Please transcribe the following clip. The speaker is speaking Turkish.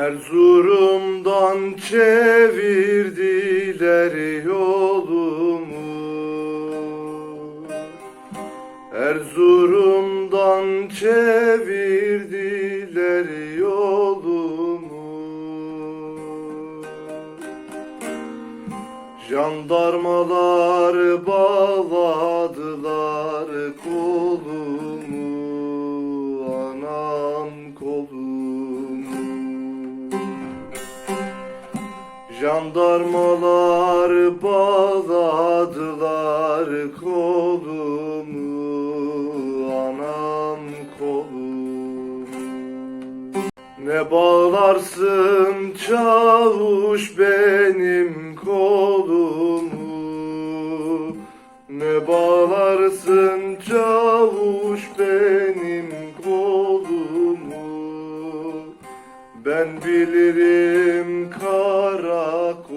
Erzurum'dan çevirdiler yolumu. Erzurum'dan çevirdiler yolumu. Jandarmalar bağladılar Jandarmalar bağladılar kolumu Anam kolumu. Ne bağlarsın çavuş benim kolumu. Ne bağlarsın çavuş Ben bilirim karakolumu